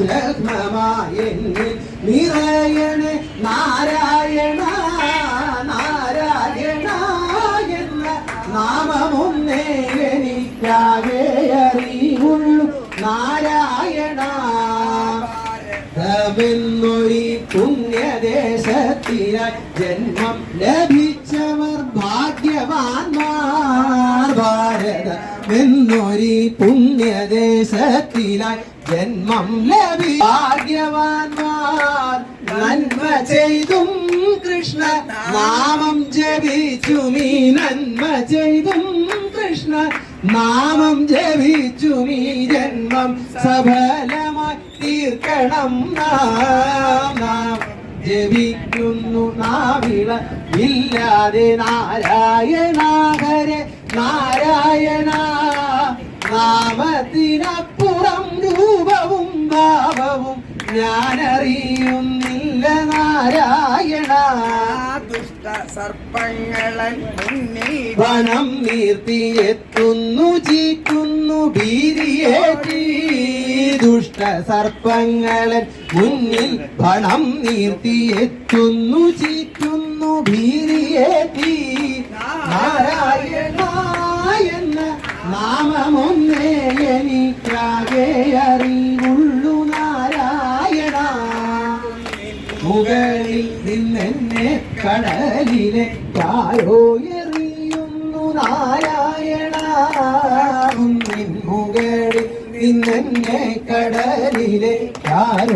ബ്രഹ്മമായെന്നിൽ നിറയണ നാരായണ നാരായണ എന്ന നാമമൊന്നേ എനിക്കാകെ നാരായണ ൊരു പുണ്യദേശത്തിലായി ജന്മം ലഭിച്ചവർ ഭാഗ്യവാന്മാർ. ഭാരതമെന്നൊരു പുണ്യദേശത്തിലായി ജന്മം ലഭി ഭാഗ്യവാൻമാർ നന്മ ചെയ്തും കൃഷ്ണ നാമം ജപിച്ചു മീ നന്മ ചെയ്തും കൃഷ്ണ നാമം ജപിച്ചു മീ ജന്മം സഫലമായി തീർക്കണം. നാം ജപിക്കുന്നു നാവിള ഇല്ലാതെ നാരായണ ഹരെ നാരായണ നാമത്തിനപ്പുറം രൂപവും ഭാവവും ഞാനറിയുന്നില്ല നാരായണ. ദുഷ്ട സർപ്പങ്ങളെ മുന്നിൽ വനം നീർത്തിയെത്തുന്നു ചീറ്റുന്നു ഭീതിയേറ്റി ദുഷ്ട സർപ്പങ്ങളൻ മുന്നിൽ പണം നീർത്തിയെത്തുന്നു ചീറ്റുന്നു ഭീതിയേറ്റി നാമമൊന്നേ എനിക്കാകെ അറിവുള്ളൂ നാരായണ. മുകളിൽ നിന്നെന്നെ കടലിലെ താരോ എറിയുന്നു നാരായണ. മുകളിൽ നിന്നെന്നെ കടലിലെ താരോ